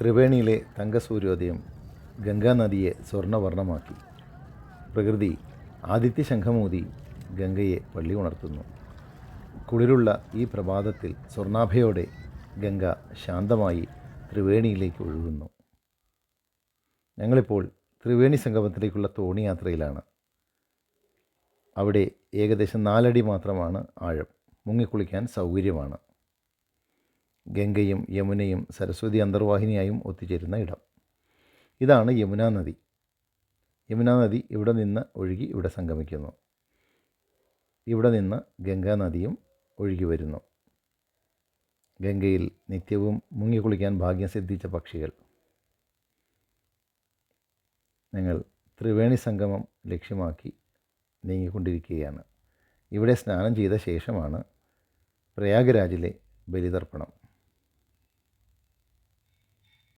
ത്രിവേണിയിലെ തങ്കസൂര്യോദയം ഗംഗാനദിയെ സ്വർണവർണമാക്കി പ്രകൃതി ആദിത്യ ശംഖമൂതി ഗംഗയെ പള്ളി ഉണർത്തുന്നു. കുളിരുള്ള ഈ പ്രഭാതത്തിൽ സ്വർണാഭയോടെ ഗംഗ ശാന്തമായി ത്രിവേണിയിലേക്ക് ഒഴുകുന്നു. ഞങ്ങളിപ്പോൾ ത്രിവേണി സംഗമത്തിലേക്കുള്ള തോണി യാത്രയിലാണ് അവിടെ ഏകദേശം നാലടി മാത്രമാണ് ആഴം. മുങ്ങിക്കുളിക്കാൻ സൗകര്യമാണ്. ഗംഗയും യമുനയും സരസ്വതി അന്തർവാഹിനിയായും ഒത്തുചേരുന്ന ഇടം. ഇതാണ് യമുനാ നദി. യമുനാ നദി ഇവിടെ നിന്ന് ഒഴുകി ഇവിടെ സംഗമിക്കുന്നു. ഇവിടെ നിന്ന് ഗംഗാ നദിയും ഒഴുകി വരുന്നു. ഗംഗയിൽ നിത്യവും മുങ്ങിക്കുളിക്കാൻ ഭാഗ്യം സിദ്ധിച്ച പക്ഷികൾ. നിങ്ങൾ ത്രിവേണി സംഗമം ലക്ഷ്യമാക്കി നീങ്ങിക്കൊണ്ടിരിക്കുകയാണ്. ഇവിടെ സ്നാനം ചെയ്ത ശേഷമാണ് പ്രയാഗരാജിലെ ബലിതർപ്പണം.